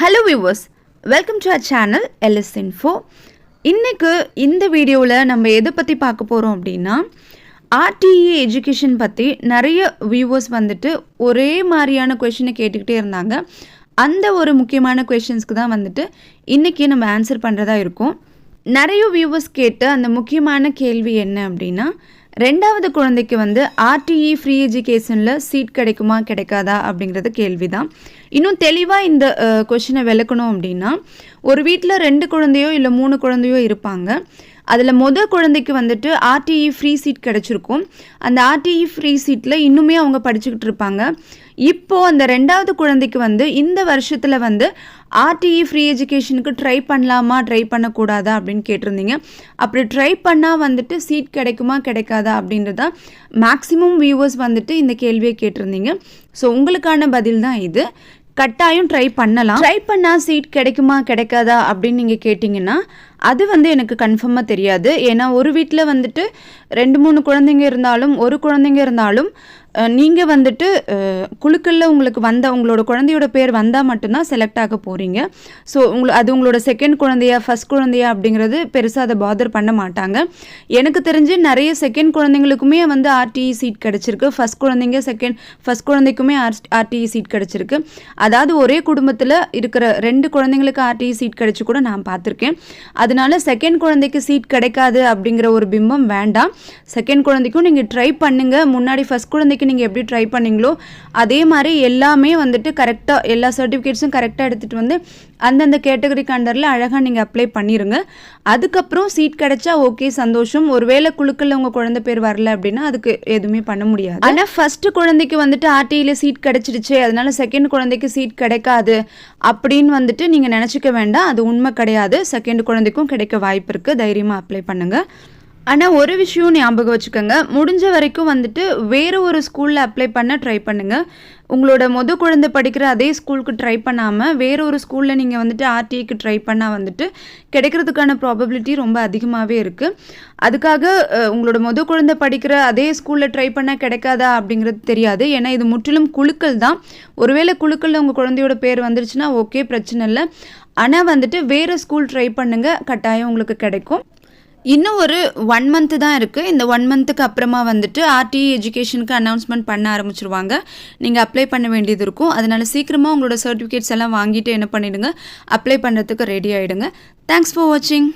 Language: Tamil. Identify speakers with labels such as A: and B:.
A: Hello viewers welcome to our channel LS info இன்றைக்கு இந்த வீடியோவில் நம்ம எதை பற்றி பார்க்க போகிறோம் அப்படின்னா ஆர்டிஇ எஜுகேஷன் பற்றி நிறைய வியூவர்ஸ் வந்துட்டு ஒரே மாதிரியான கொஷினை கேட்டுக்கிட்டே இருந்தாங்க. அந்த ஒரு முக்கியமான கொஷின்ஸ்க்கு தான் வந்துட்டு இன்றைக்கி நம்ம ஆன்சர் பண்ணுறதா இருக்கும். நிறைய வியூவர்ஸ் கேட்ட அந்த முக்கியமான கேள்வி என்ன அப்படின்னா ரெண்டாவது குழந்தைக்கு வந்து ஆர்டிஇ ஃப்ரீ எஜுகேஷனில் சீட் கிடைக்குமா கிடைக்காதா அப்படிங்கிறது கேள்வி தான் இன்னும் தெளிவாக இந்த கொஷினை விளக்கணும் அப்படின்னா ஒரு வீட்டில் ரெண்டு குழந்தையோ இல்லை மூணு குழந்தையோ இருப்பாங்க. அதில் மொதல் குழந்தைக்கு வந்துட்டு ஆர்டிஇ ஃப்ரீ சீட் கிடச்சிருக்கும். அந்த ஆர்டிஇ ஃப்ரீ சீட்டில் இன்னுமே அவங்க படிச்சுக்கிட்டு இருப்பாங்க. இப்போது அந்த ரெண்டாவது குழந்தைக்கு வந்து இந்த வருஷத்தில் வந்து ஆர்டிஇ ஃப்ரீ எஜுகேஷனுக்கு ட்ரை பண்ணலாமா ட்ரை பண்ணக்கூடாதா அப்படின்னு கேட்டிருந்தீங்க. அப்படி ட்ரை பண்ணால் வந்துட்டு சீட் கிடைக்குமா கிடைக்காதா அப்படின்றது தான் மேக்ஸிமம் வியூவர்ஸ் வந்துட்டு இந்த கேள்வியை கேட்டிருந்தீங்க. ஸோ உங்களுக்கான பதில் தான் இது. கட்டாயம் ட்ரை பண்ணலாம். ட்ரை பண்ணால் சீட் கிடைக்குமா கிடைக்காதா அப்படின்னு நீங்கள் கேட்டிங்கன்னா அது வந்து எனக்கு கன்ஃபார்மாக தெரியாது. ஏன்னா ஒரு வீட்டில் வந்துட்டு ரெண்டு மூணு குழந்தைங்க இருந்தாலும் ஒரு குழந்தைங்க இருந்தாலும் நீங்கள் வந்துட்டு குழுக்களில் உங்களுக்கு வந்த உங்களோட குழந்தையோட பேர் வந்தால் மட்டும்தான் செலக்ட் ஆக போகிறீங்க ஸோ உங்களை அது உங்களோட செகண்ட் குழந்தையா ஃபஸ்ட் குழந்தையா அப்படிங்கிறது பெருசாக அதை பாதர் பண்ண மாட்டாங்க. எனக்கு தெரிஞ்சு நிறைய செகண்ட் குழந்தைங்களுக்குமே வந்து ஆர்டிஇ சீட் கிடச்சிருக்கு. ஃபஸ்ட் குழந்தைங்க செகண்ட் ஃபஸ்ட் குழந்தைக்குமே ஆர் ஆர்டிஇ சீட் கிடச்சிருக்கு. அதாவது ஒரே குடும்பத்தில் இருக்கிற ரெண்டு குழந்தைங்களுக்கு ஆர்டிஇ சீட் கிடச்சி கூட நான் பார்த்துருக்கேன். அதனால செகண்ட் குழந்தைக்கு சீட் கிடைக்காது அப்படிங்கிற ஒரு பிம்பம் வேண்டாம். செகண்ட் குழந்தைக்கும் நீங்கள் ட்ரை பண்ணுங்கள் முன்னாடி ஃபஸ்ட் குழந்தைக்கு நீங்கள் எப்படி ட்ரை பண்ணீங்களோ அதே மாதிரி எல்லாமே வந்துட்டு கரெக்டாக எல்லா சர்டிஃபிகேட்ஸும் கரெக்டாக எடுத்துகிட்டு வந்து அந்தந்த கேட்டகரிக்கு அண்டரில் அழகாக நீங்கள் அப்ளை பண்ணிடுங்க அதுக்கப்புறம் சீட் கிடைச்சா ஓகே சந்தோஷம். ஒருவேளை குழுக்களில் உங்கள் குழந்தை பேர் வரல அப்படின்னா அதுக்கு எதுவுமே பண்ண முடியாது. ஆனால் ஃபஸ்ட்டு குழந்தைக்கு வந்துட்டு ஆர்டியில் சீட் கிடச்சிடுச்சு அதனால செகண்ட் குழந்தைக்கு சீட் கிடைக்காது அப்படின்னு வந்துட்டு நீங்கள் நினச்சிக்க வேண்டாம். அது உண்மை கிடையாது. செகண்ட் குழந்தைக்கும் கிடைக்க வாய்ப்பு இருக்குது தைரியமாக அப்ளை பண்ணுங்கள் ஆனால் ஒரு விஷயம் ஞாபகம் வச்சுக்கோங்க. முடிஞ்ச வரைக்கும் வந்துட்டு வேறு ஒரு ஸ்கூலில் அப்ளை பண்ண ட்ரை பண்ணுங்கள் உங்களோட மொத குழந்தை படிக்கிற அதே ஸ்கூலுக்கு ட்ரை பண்ணாமல் வேறு ஒரு ஸ்கூலில் நீங்கள் வந்துட்டு ஆர்டிஐக்கு ட்ரை பண்ணால் வந்துட்டு கிடைக்கிறதுக்கான ப்ராபபிலிட்டி ரொம்ப அதிகமாகவே இருக்குது அதுக்காக உங்களோட மொத குழந்தை படிக்கிற அதே ஸ்கூலில் ட்ரை பண்ணால் கிடைக்காதா அப்படிங்கிறது தெரியாது. ஏன்னா இது முற்றிலும் குழுக்கள் தான். ஒருவேளை குழுக்களில் உங்கள் குழந்தையோட பேர் வந்துருச்சுன்னா ஓகே பிரச்சனை இல்லை. ஆனால் வந்துட்டு வேறு ஸ்கூல் ட்ரை பண்ணுங்கள் கட்டாயம் உங்களுக்கு கிடைக்கும். இன்னும் ஒரு ஒன் மந்த்து தான் இருக்குது இந்த ஒன் மந்த்துக்கு அப்புறமா வந்துட்டு ஆர்டிஇ எஜுகேஷனுக்கு அனௌன்ஸ்மெண்ட் பண்ண ஆரம்பிச்சிருவாங்க. நீங்கள் அப்ளை பண்ண வேண்டியது இருக்கும். அதனால் சீக்கிரமாக உங்களோட சர்டிஃபிகேட்ஸ் எல்லாம் வாங்கிட்டு என்ன பண்ணிவிடுங்க அப்ளை பண்ணுறதுக்கு ரெடி ஆகிடுங்க தேங்க்ஸ் ஃபார் வாட்சிங்